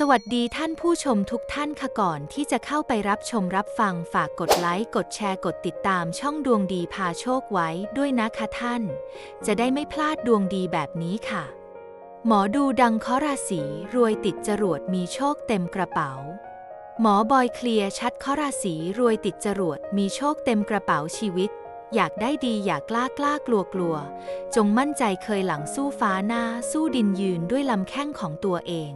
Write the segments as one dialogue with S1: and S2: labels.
S1: สวัสดีท่านผู้ชมทุกท่านค่ะก่อนที่จะเข้าไปรับชมรับฟังฝากกดไลค์ กดแชร์กดติดตามช่องดวงดีพาโชคไว้ด้วยนะคะท่าน จะได้ไม่พลาดดวงดีแบบนี้ค่ะ หมอดูดังเคาะราศีรวยติดจรวดมีโชคเต็มกระเป๋า หมอบอยเคลียร์ชัดเคาะราศีรวยติดจรวดมีโชคเต็มกระเป๋าชีวิต อยากได้ดีอยากกล้ากล้ากลัวกลัว จงมั่นใจเคยหลังสู้ฟ้าหน้าสู้ดินยืนด้วยลำแข้งของตัวเอง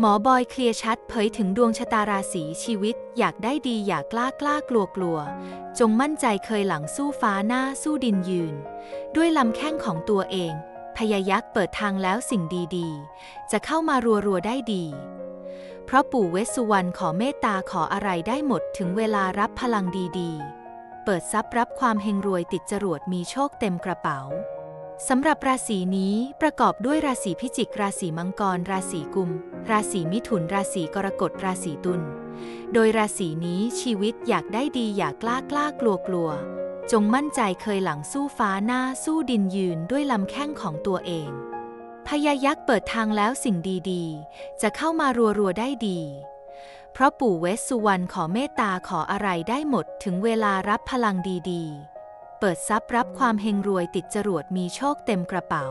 S1: หมอบอยเคลียร์ชัดเผยถึงดวงชะตาราศีชีวิต อยากได้ดีอยากกล้ากล้ากลัวกลัว จงมั่นใจเคยหลังสู้ฟ้าหน้าสู้ดินยืน ด้วยลำแข้งของตัวเอง พยายักเปิดทางแล้วสิ่งดีๆ จะเข้ามารัวๆได้ดี เพราะปู่เวสสุวรรณขอเมตตาขออะไรได้หมดถึงเวลารับพลังดีๆ เปิดทรัพย์รับความเฮงรวยติดจรวดมีโชคเต็มกระเป๋า สำหรับราศีนี้ประกอบด้วยราศีพิจิก ราศีมังกร ราศีกุม ราศีมิถุน ราศีกรกฎ ราศีตุล โดยราศีนี้ชีวิตอยากได้ดีอยากกล้ากล้ากลัวกลัว จงมั่นใจเคยหลังสู้ฟ้าหน้าสู้ดินยืนด้วยลำแข้งของตัวเอง พญายักษ์เปิดทางแล้วสิ่งดีๆ จะเข้ามารัวๆได้ดี เพราะปู่เวสสุวรรณขอเมตตาขออะไรได้หมดถึงเวลารับพลังดีๆ เปิดทรัพย์รับความเฮงรวยติดจรวดมีโชคเต็มกระเป๋า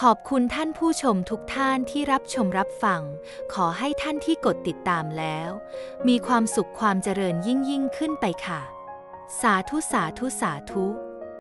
S1: ขอบคุณท่านผู้ชมทุกท่านที่รับชมรับฟัง ขอให้ท่านที่กดติดตามแล้ว มีความสุขความเจริญยิ่งยิ่งขึ้นไปค่ะ สาธุสาธุสาธุ